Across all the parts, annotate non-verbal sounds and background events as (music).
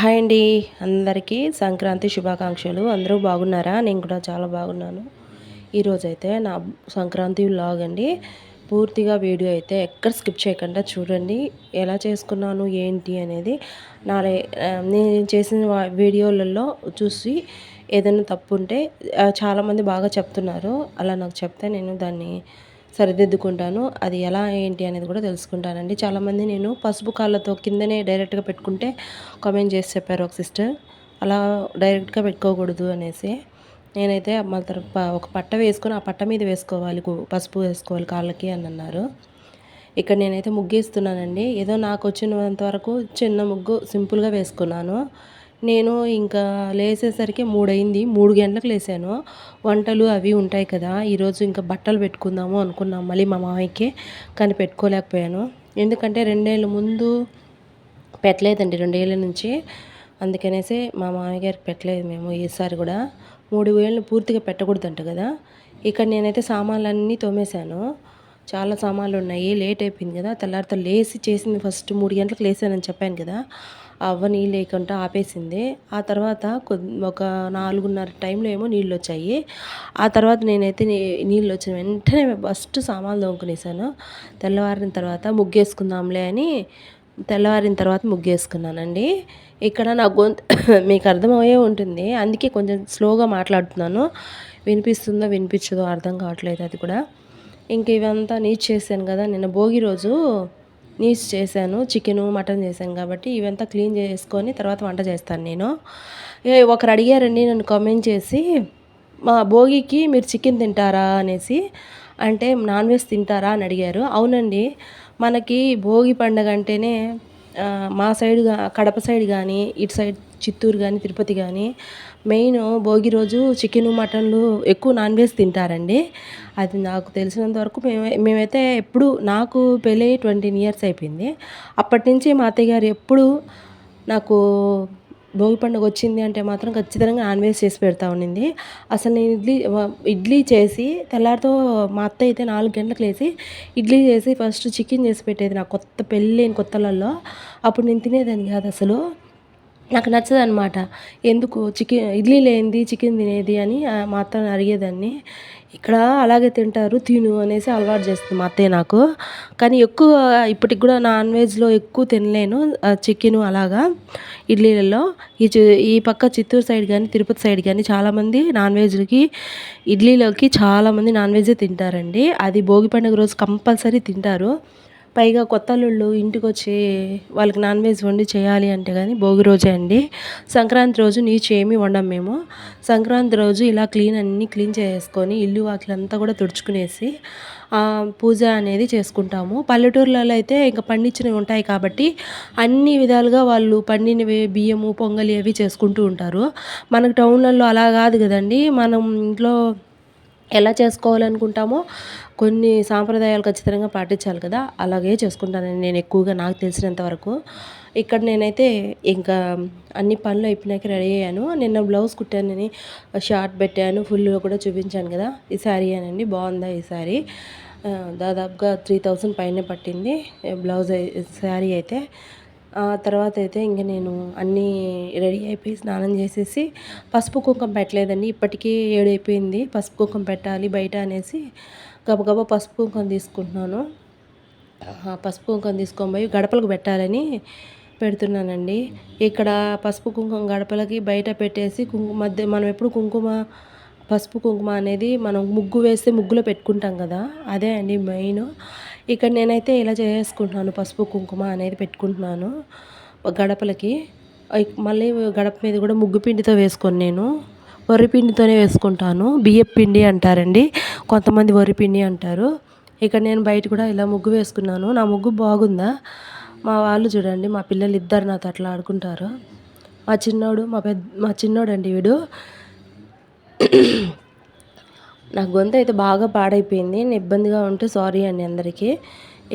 Hi అండి. అందరికీ సంక్రాంతి శుభాకాంక్షలు. అందరూ బాగున్నారా? నేను కూడా చాలా బాగున్నాను. ఈరోజైతే నా సంక్రాంతి వ్లాగ్ అండి. పూర్తిగా వీడియో అయితే ఎక్కడ స్కిప్ చేయకుండా చూడండి. ఎలా చేసుకున్నాను ఏంటి అనేది నా నేను చేసిన వీడియోలలో చూసి ఏదైనా తప్పు ఉంటే చాలామంది బాగా చెప్తున్నారు. అలా నాకు చెప్తే నేను దాన్ని సరిదిద్దుకుంటాను. అది ఎలా ఏంటి అనేది కూడా తెలుసుకుంటానండి. చాలామంది నేను పసుపు కాళ్ళతో కిందనే డైరెక్ట్గా పెట్టుకుంటే కామెంట్ చేసి చెప్పారు ఒక సిస్టర్. అలా డైరెక్ట్గా పెట్టుకోకూడదు అనేసి. నేనైతే మాత్రం ఒక పట్ట వేసుకొని ఆ పట్ట మీద వేసుకోవాలి పసుపు వేసుకోవాలి కాళ్ళకి అని అన్నారు. ఇక్కడ నేనైతే ముగ్గేస్తున్నానండి. ఏదో నాకు వచ్చినంత వరకు చిన్న ముగ్గు సింపుల్గా వేసుకున్నాను. నేను ఇంకా లేసేసరికి మూడయింది మూడు గంటలకు లేసాను. వంటలు అవి ఉంటాయి కదా ఈరోజు ఇంకా బట్టలు పెట్టుకుందాము అనుకున్నాం మళ్ళీ మా మామయ్యకి కానీ పెట్టుకోలేకపోయాను. ఎందుకంటే రెండేళ్ళ ముందు పెట్టలేదండి రెండేళ్ళ నుంచి. అందుకనేసి మా మామయ్య గారికి పెట్టలేదు మేము ఈసారి కూడా. మూడు వేలను పూర్తిగా పెట్టకూడదంట కదా. ఇక్కడ నేనైతే సామాన్లన్నీ తోమేశాను. చాలా సామాన్లు ఉన్నాయి లేట్ అయిపోయింది కదా తెల్లారితో లేచి చేసింది ఫస్ట్ మూడు గంటలకు లేసానని చెప్పాను కదా. అవ్వ నీళ్ళు లేకుండా ఆపేసింది. ఆ తర్వాత ఒక నాలుగున్నర టైంలో ఏమో నీళ్ళు వచ్చాయి ఆ తర్వాత నేనైతే నీళ్ళు వచ్చిన వెంటనే ఫస్ట్ సామాన్లు తోముకునేసాను. తెల్లవారిన తర్వాత ముగ్గేసుకుందాంలే అని తెల్లవారిన తర్వాత ముగ్గేసుకున్నానండి. ఇక్కడ నా గొంతు (coughs) మీకు అర్థమయ్యే ఉంటుంది. అందుకే కొంచెం స్లోగా మాట్లాడుతున్నాను. వినిపిస్తుందో వినిపించదో అర్థం కావట్లేదు అది కూడా. ఇంక ఇవంతా నీట్ చేశాను కదా నిన్న భోగి రోజు నీస్ చేశాను చికెను మటన్ చేశాను కాబట్టి ఇవంతా క్లీన్ చేసుకొని తర్వాత వంట చేస్తాను నేను. ఒకరు అడిగారండి నన్ను కామెంట్ చేసి మా భోగికి మీరు చికెన్ తింటారా అనేసి అంటే నాన్ వెజ్ తింటారా అని అడిగారు. అవునండి మనకి భోగి పండగ అంటేనే మా సైడ్ కడప సైడ్ కానీ ఇటు సైడ్ చిత్తూరు కానీ తిరుపతి కానీ మెయిన్ భోగి రోజు చికెను మటన్లు ఎక్కువ నాన్ వెజ్ తింటారండి. అది నాకు తెలిసినంత వరకు మేము మేమైతే ఎప్పుడు నాకు పెళ్ళి ట్వంటీ ఇయర్స్ అయిపోయింది. అప్పటి నుంచి మా అత్తయ్య గారు ఎప్పుడు నాకు భోగి పండుగ వచ్చింది అంటే మాత్రం ఖచ్చితంగా నాన్ వెజ్ చేసి పెడతా ఉండింది. అసలు నేను ఇడ్లీ ఇడ్లీ చేసి తెల్లారితో మా అత్త అయితే నాలుగు గంటలకు లేచి ఇడ్లీ చేసి ఫస్ట్ చికెన్ చేసి పెట్టేది నాకు కొత్త పెళ్ళి కొత్తలలో అప్పుడు నేను తినేదాన్ని కాదు అసలు. నాకు నచ్చదు అనమాట ఎందుకు? చికెన్ ఇడ్లీ లేనిది చికెన్ తినేది అని మా అత్తని అడిగేదాన్ని. ఇక్కడ అలాగే తింటారు తిను అనేసి అలవాటు చేస్తుంది మా అత్తయ్య నాకు. కానీ ఎక్కువ ఇప్పటికి కూడా నాన్ వెజ్లో ఎక్కువ తినలేను చికెను అలాగా ఇడ్లీలలో. ఈ ఈ పక్క చిత్తూరు సైడ్ కానీ తిరుపతి సైడ్ కానీ చాలామంది నాన్ వెజ్కి ఇడ్లీలోకి చాలామంది నాన్ వెజ్ తింటారండి. అది భోగి పండుగ రోజు కంపల్సరీ తింటారు. పైగా కొత్త అల్లుళ్ళు ఇంటికి వచ్చి వాళ్ళకి నాన్ వెజ్ వండి చేయాలి అంటే కానీ భోగి రోజే అండి. సంక్రాంతి రోజు నీచు ఏమి వండం మేము. సంక్రాంతి రోజు ఇలా క్లీన్ అన్నీ క్లీన్ చేసుకొని ఇల్లు వాకిలంతా కూడా తుడుచుకునేసి పూజ అనేది చేసుకుంటాము. పల్లెటూర్లలో అయితే ఇంకా పండించినవి ఉంటాయి కాబట్టి అన్ని విధాలుగా వాళ్ళు పండినవి బియ్యము పొంగలి అవి చేసుకుంటూ ఉంటారు. మనకు టౌన్లలో అలా కాదు కదండి. మనం ఇంట్లో ఎలా చేసుకోవాలనుకుంటామో కొన్ని సాంప్రదాయాలు ఖచ్చితంగా పాటించాలి కదా అలాగే చేసుకుంటానండి నేను ఎక్కువగా నాకు తెలిసినంత వరకు. ఇక్కడ నేనైతే ఇంకా అన్ని పనులు అయిపోయినాక రెడీ అయ్యాను. నిన్న బ్లౌజ్ కుట్టానని షార్ట్ పెట్టాను ఫుల్గా కూడా చూపించాను కదా. ఈ శారీ అనండి బాగుందా ఈ శారీ? దాదాపుగా త్రీ థౌజండ్ పైనే పట్టింది బ్లౌజ్ శారీ అయితే. తర్వాత అయితే ఇంక నేను అన్నీ రెడీ అయిపోయి స్నానం చేసేసి పసుపు కుంకుమ పెట్టలేదండి. ఇప్పటికీ ఏడైపోయింది. పసుపు కుంకుమ పెట్టాలి బయట అనేసి గబగబా పసుపు కుంకం తీసుకుంటున్నాను. పసుపు కుంకం తీసుకొని పోయి గడపలకు పెట్టాలని పెడుతున్నానండి. ఇక్కడ పసుపు కుంకుమ గడపలకి బయట పెట్టేసి కుంకుమ మధ్య మనం ఎప్పుడు కుంకుమ పసుపు కుంకుమ అనేది మనం ముగ్గు వేస్తే ముగ్గులో పెట్టుకుంటాం కదా అదే అండి మెయిన్. ఇక్కడ నేనైతే ఇలా చేసుకుంటున్నాను పసుపు కుంకుమ అనేది పెట్టుకుంటున్నాను గడపలకి. మళ్ళీ గడప మీద కూడా ముగ్గు పిండితో వేసుకొని నేను వరిపిండితోనే వేసుకుంటాను. బియ్యం పిండి అంటారండి. కొంతమంది వరిపిండి అంటారు. ఇక్కడ నేను బయట కూడా ఇలా ముగ్గు వేసుకున్నాను. నా ముగ్గు బాగుందా? మా వాళ్ళు చూడండి మా పిల్లలు ఇద్దరు నాతో అట్లా ఆడుకుంటారు. మా చిన్నోడు మా పెద్ద మా చిన్నోడు అండి వీడు. నా గొంతు అయితే బాగా పాడైపోయింది. నేను ఇబ్బందిగా ఉంటే సారీ అండి అందరికీ.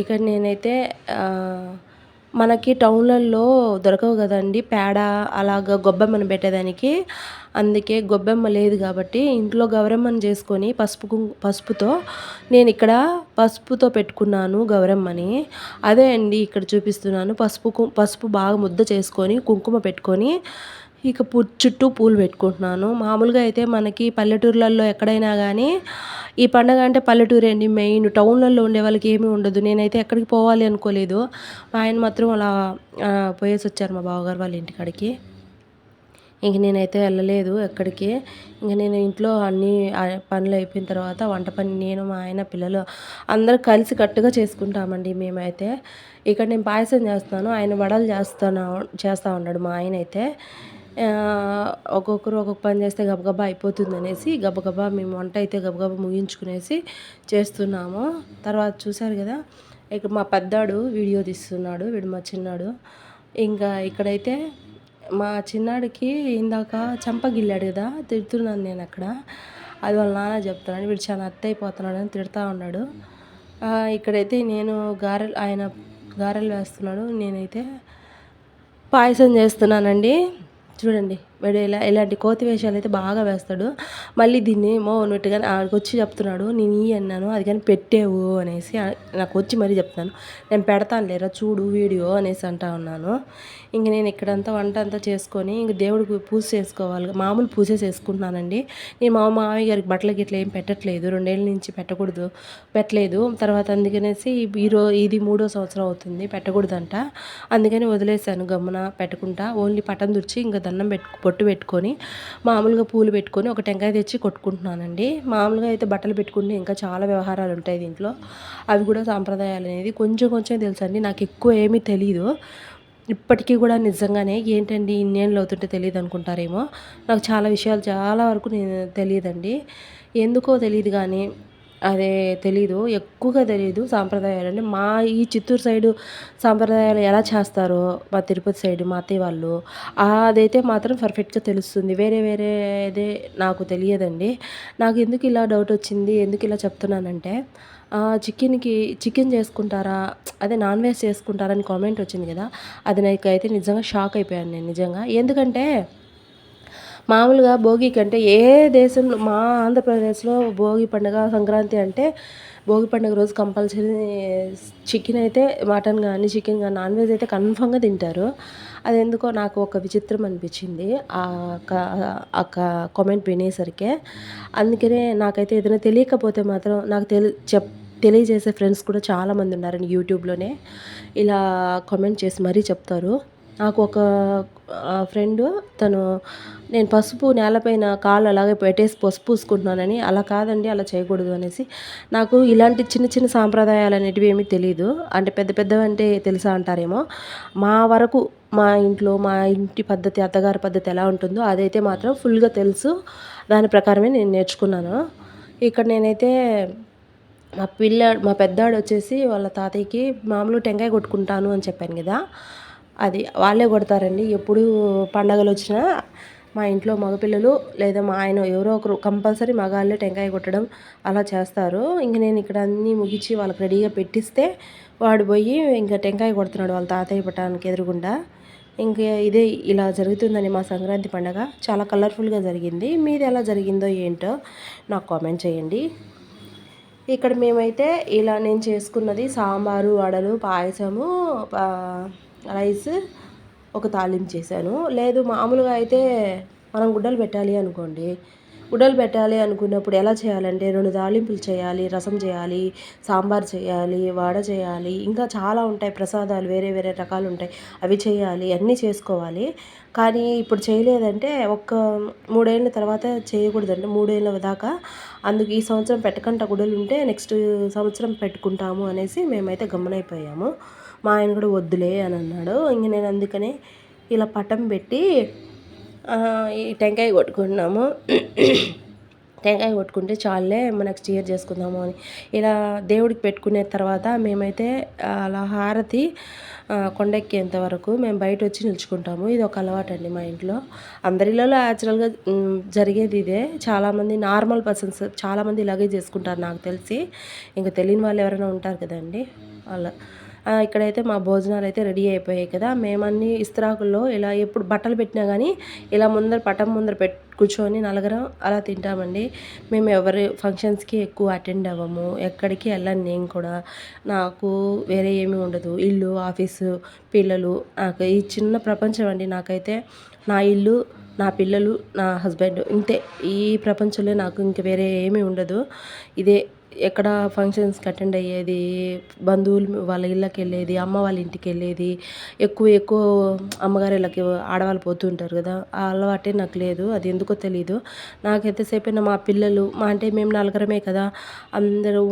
ఇక్కడ నేనైతే మనకి టౌన్లలో దొరకవు కదండి. పేడ అలాగ గొబ్బెమ్మను పెట్టేదానికి. అందుకే గొబ్బెమ్మ లేదు కాబట్టి ఇంట్లో గౌరమ్మని చేసుకొని పసుపు పసుపుతో నేను ఇక్కడ పసుపుతో పెట్టుకున్నాను గౌరమ్మని. అదే అండి ఇక్కడ చూపిస్తున్నాను. పసుపు పసుపు బాగా ముద్ద చేసుకొని కుంకుమ పెట్టుకొని ఇక పు చుట్టూ పూలు పెట్టుకుంటున్నాను. మామూలుగా అయితే మనకి పల్లెటూర్లలో ఎక్కడైనా కానీ ఈ పండగ అంటే పల్లెటూరే అండి. మెయిన్ టౌన్లలో ఉండే వాళ్ళకి ఏమీ ఉండదు. నేనైతే ఎక్కడికి పోవాలి అనుకోలేదు. మా ఆయన మాత్రం అలా పోయేసి వచ్చారు మా బావగారు వాళ్ళ ఇంటికాడికి. ఇంక నేనైతే వెళ్ళలేదు ఎక్కడికి. ఇంక నేను ఇంట్లో అన్ని పనులు అయిపోయిన తర్వాత వంట పని నేను మా ఆయన పిల్లలు అందరూ కలిసి కట్టుగా చేసుకుంటామండి మేమైతే. ఇక్కడ నేను పాయసం చేస్తాను ఆయన వడలు చేస్తాను చేస్తూ ఉన్నాడు మా ఆయన అయితే. ఒక్కొక్కరు ఒక్కొక్క పని చేస్తే గబగబా అయిపోతుంది అనేసి గబగబా మేము వంట అయితే గబగబా ముగించుకునేసి చేస్తున్నాము. తర్వాత చూశారు కదా ఇక్కడ మా పెద్దాడు వీడియో తీస్తున్నాడు వీడు మా చిన్నాడు. ఇంకా ఇక్కడైతే మా చిన్నాడికి ఇందాక చంపగిల్లాడు కదా తిడుతున్నాను నేను అక్కడ. అది వాళ్ళ నాన్న చెప్తున్నాడు వీడు చాలా అత్త అయిపోతున్నాడు అని తిడతా ఉన్నాడు. ఇక్కడైతే నేను గారెలు ఆయన గారెలు వేస్తున్నాడు నేనైతే పాయసం చేస్తున్నానండి. చూడండి. వాడు ఎలా ఇలాంటి కోతి వేషాలు అయితే బాగా వేస్తాడు. మళ్ళీ దీన్ని ఏమో ఉన్నట్టుగా ఆడికి వచ్చి చెప్తున్నాడు నేను ఈ అన్నాను అది కానీ పెట్టేవు అనేసి నాకు వచ్చి మరీ చెప్తాను నేను పెడతాను లేరా చూడు వీడియో అనేసి అంటా ఉన్నాను. ఇంక నేను ఇక్కడంతా వంట అంతా చేసుకొని ఇంక దేవుడికి పూజ చేసుకోవాలి. మామూలు పూజ చేసుకుంటున్నానండి. నేను మా మామయ్య గారికి బట్టలకి ఇట్లా ఏం పెట్టట్లేదు. రెండేళ్ళ నుంచి పెట్టకూడదు. పెట్టలేదు. తర్వాత అందుకనేసి ఈరో ఇది మూడో సంవత్సరం అవుతుంది. పెట్టకూడదంట. అందుకని వదిలేసాను గమ్మున పెట్టకుండా ఓన్లీ పటం దుర్చి ఇంకా దండం పెట్టుకు కొట్టు పెట్టుకొని మామూలుగా పూలు పెట్టుకొని ఒక టెంకాయ తెచ్చి కొట్టుకుంటున్నానండి. మామూలుగా అయితే బట్టలు పెట్టుకుంటే ఇంకా చాలా వ్యవహారాలు ఉంటాయి దీంట్లో. అవి కూడా సాంప్రదాయాలు అనేది. కొంచెం కొంచెం తెలుసండి నాకు ఎక్కువ ఏమీ తెలియదు ఇప్పటికీ కూడా నిజంగానే ఏంటండి ఇన్నేళ్ళు అవుతుంటే తెలియదు అనుకుంటారేమో. నాకు చాలా విషయాలు చాలా వరకు నేను తెలియదండి. ఎందుకో తెలియదు కానీ అదే తెలీదు ఎక్కువగా తెలియదు సాంప్రదాయాలు అంటే మా ఈ చిత్తూరు సైడు సాంప్రదాయాలు ఎలా చేస్తారో మా తిరుపతి సైడ్ మా అత్తయ్య వాళ్ళు అదైతే మాత్రం పర్ఫెక్ట్గా తెలుస్తుంది. వేరే వేరేదే నాకు తెలియదండి. నాకు ఎందుకు ఇలా డౌట్ వచ్చింది ఎందుకు ఇలా చెప్తున్నానంటే చికెన్కి చికెన్ చేసుకుంటారా అదే నాన్ వెజ్ చేసుకుంటారా అని కామెంట్ వచ్చింది కదా అది నాకైతే నిజంగా షాక్ అయిపోయాను నేను నిజంగా. ఎందుకంటే మామూలుగా భోగి కంటే ఏ దేశంలో మా ఆంధ్రప్రదేశ్లో భోగి పండుగ సంక్రాంతి అంటే భోగి పండుగ రోజు కంపల్సరీ చికెన్ అయితే మటన్ కానీ చికెన్ కానీ నాన్ వెజ్ అయితే కన్ఫామ్గా తింటారు. అది ఎందుకో నాకు ఒక విచిత్రం అనిపించింది. ఆ ఒక కామెంట్ వినేసరికే. అందుకనే నాకైతే ఏదైనా తెలియకపోతే మాత్రం నాకు తెలి చెప్ తెలియజేసే ఫ్రెండ్స్ కూడా చాలామంది ఉన్నారండి యూట్యూబ్లోనే. ఇలా కామెంట్ చేసి మరీ చెప్తారు. నాకు ఒక ఫ్రెండ్ తను నేను పసుపు నేలపైన కాళ్ళు అలాగే పెట్టేసి పసుపు పూసుకుంటున్నానని అలా కాదండి అలా చేయకూడదు అనేసి. నాకు ఇలాంటి చిన్న చిన్న సాంప్రదాయాలు అనేటివి ఏమీ తెలియదు అంటే పెద్ద పెద్దవి అంటే తెలుసా అంటారేమో. మా వరకు మా ఇంట్లో మా ఇంటి పద్ధతి అత్తగారి పద్ధతి ఎలా ఉంటుందో అదైతే మాత్రం ఫుల్గా తెలుసు. దాని ప్రకారమే నేను నేర్చుకున్నాను. ఇక్కడ నేనైతే మా పిల్లాడు మా పెద్దాడు వచ్చేసి వాళ్ళ తాతయ్యకి మామూలు టెంకాయ కొట్టుకుంటాను అని చెప్పాను కదా. అది వాళ్ళే కొడతారండి. ఎప్పుడు పండగలు వచ్చినా మా ఇంట్లో మగపిల్లలు లేదా మా ఆయన ఎవరో ఒకరు కంపల్సరీ మగాళ్ళే టెంకాయ కొట్టడం అలా చేస్తారు. ఇంక నేను ఇక్కడ అన్నీ ముగించి వాళ్ళకి రెడీగా పెట్టిస్తే వాడు పోయి ఇంకా టెంకాయ కొడుతున్నాడు వాళ్ళ తాతయ్య పట్టానికి ఎదురుగుండా. ఇంకా ఇదే ఇలా జరుగుతుందని మా సంక్రాంతి పండగ. చాలా కలర్ఫుల్గా జరిగింది. మీది ఎలా జరిగిందో ఏంటో నాకు కామెంట్ చేయండి. ఇక్కడ మేమైతే ఇలా నేను చేసుకున్నది సాంబారు వడలు పాయసము రైస్ ఒక తాలింపు చేశాను. లేదు మామూలుగా అయితే మనం గుడ్డలు పెట్టాలి అనుకోండి. ఉడలు పెట్టాలి అనుకున్నప్పుడు ఎలా చేయాలంటే రెండు తాలింపులు చేయాలి రసం చేయాలి సాంబార్ చేయాలి వడ చేయాలి. ఇంకా చాలా ఉంటాయి ప్రసాదాలు వేరే వేరే రకాలు ఉంటాయి. అవి చేయాలి అన్నీ చేసుకోవాలి. కానీ ఇప్పుడు చేయలేదంటే ఒక్క మూడేళ్ళ తర్వాత చేయకూడదంటే మూడేళ్ళ దాకా అందుకు ఈ సంవత్సరం పెట్టకుండా గుడలు ఉంటే నెక్స్ట్ సంవత్సరం పెట్టుకుంటాము అనేసి మేమైతే గమనైపోయాము మా ఆయన కూడా వద్దులే అని అన్నాడు. ఇంక నేను అందుకనే ఇలా పటం పెట్టి ఈ టెంకాయ కొట్టుకుంటున్నాము టెంకాయ కొట్టుకుంటే చాలే మనకు చీర చేసుకుందాము అని. ఇలా దేవుడికి పెట్టుకునే తర్వాత మేమైతే అలా హారతి కొండెక్కేంత వరకు మేము బయట వచ్చి నిల్చుకుంటాము. ఇది ఒక అలవాటు అండి మా ఇంట్లో. అందరిలో యాచురల్గా జరిగేది ఇదే. చాలామంది నార్మల్ పర్సన్స్ చాలామంది ఇలాగే చేసుకుంటారు నాకు తెలిసి. ఇంకా తెలియని వాళ్ళు ఎవరైనా ఉంటారు కదండి. అలా. ఇక్కడైతే మా భోజనాలు అయితే రెడీ అయిపోయాయి కదా. మేమన్నీ ఇస్త్రాకుల్లో ఇలా ఎప్పుడు బట్టలు పెట్టినా కానీ ఇలా ముందర పటం ముందర పెట్ కూర్చొని నలుగురం అలా తింటామండి. మేము ఎవరి ఫంక్షన్స్కి ఎక్కువ అటెండ్ అవ్వము. ఎక్కడికి వెళ్ళను నేను కూడా. నాకు వేరే ఏమీ ఉండదు. ఇల్లు ఆఫీసు పిల్లలు నాకు ఈ చిన్న ప్రపంచం అండి. నాకైతే నా ఇల్లు నా పిల్లలు నా హస్బెండ్ ఇంతే. ఈ ప్రపంచంలో నాకు ఇంక వేరే ఏమీ ఉండదు. ఇదే ఎక్కడ ఫంక్షన్స్కి అటెండ్ అయ్యేది బంధువులు వాళ్ళ ఇళ్ళకి వెళ్ళేది అమ్మ వాళ్ళ ఇంటికి వెళ్ళేది ఎక్కువ ఎక్కువ అమ్మగారి ఇళ్ళకి ఆడవాళ్ళు పోతుంటారు కదా ఆ అలవాటే నాకు లేదు అది ఎందుకో తెలీదు. నాకు ఎంతసేపైనా మా పిల్లలు మా అంటే మేము నలుగురమే కదా అందరూ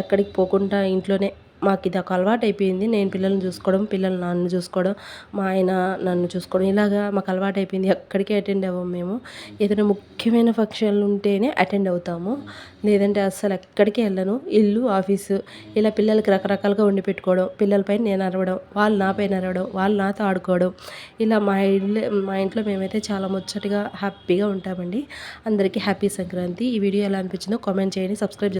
ఎక్కడికి పోకుండా ఇంట్లోనే మాకు ఇది ఒక అలవాటు అయిపోయింది. నేను పిల్లల్ని చూసుకోవడం పిల్లలు నన్ను చూసుకోవడం మా ఆయన నన్ను చూసుకోవడం ఇలాగా మాకు అలవాటు అయిపోయింది. ఎక్కడికి అటెండ్ అవ్వము మేము. ఏదైనా ముఖ్యమైన ఫంక్షన్లు ఉంటేనే అటెండ్ అవుతాము. లేదంటే అస్సలు ఎక్కడికి వెళ్ళను. ఇల్లు ఆఫీసు ఇలా పిల్లలకి రకరకాలుగా వండి పెట్టుకోవడం పిల్లలపై నేను అరవడం వాళ్ళు నాపైన అరవడం వాళ్ళు నాతో ఆడుకోవడం ఇలా మా ఇల్లు మా ఇంట్లో మేమైతే చాలా ముచ్చటగా హ్యాపీగా ఉంటామండి. అందరికీ హ్యాపీ సంక్రాంతి. ఈ వీడియో ఎలా అనిపించిందో కామెంట్ చేయండి. సబ్స్క్రైబ్